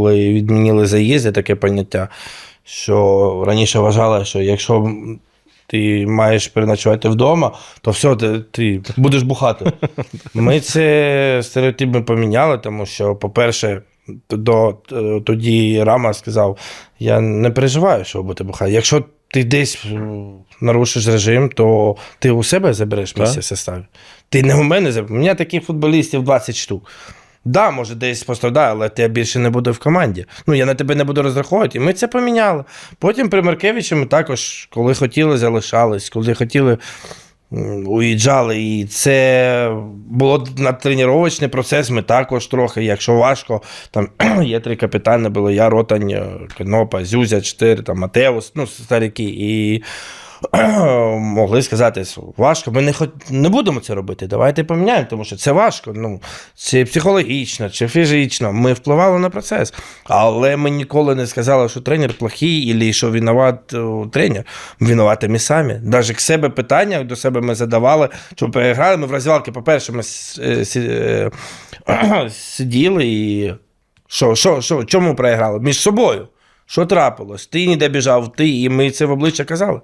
коли відмінили заїзди, таке поняття, що раніше вважали, що якщо ти маєш переночувати вдома, то все, ти, ти будеш бухати. Ми це стереотипи поміняли, тому що, по-перше, до, тоді Рама сказав: я не переживаю, що будете бухати. Якщо ти десь нарушиш режим, то ти у себе забереш місце в составі. Ти не у мене забереш. У мене таких футболістів 20 штук. Да, може, десь пострадає, але тебе більше не буде в команді. Ну, я на тебе не буду розраховувати. І ми це поміняли. Потім при Маркевичі ми також, коли хотіли, залишались, коли хотіли, уїжджали. І це було тренувальний процес. Ми також трохи, якщо важко, там є три капітани, були я, Ротань, е, Конопа, Зюзя, чотири, там Матеус, ну, старики. І могли сказати, важко, ми не, хот... не будемо це робити. Давайте поміняємо, тому що це важко. Ну, чи психологічно, чи фізично. Ми впливали на процес. Але ми ніколи не сказали, що тренер плохий, або що винуват тренер. Винуваті ми самі. Навіть к себе питання до себе ми задавали, що переграли. Ми в розвалки, по-перше, ми е, е, сиділи і що, що, що, чому проіграли? Між собою. Що трапилось? Ти ніде біжав, ти, і ми це в обличчя казали.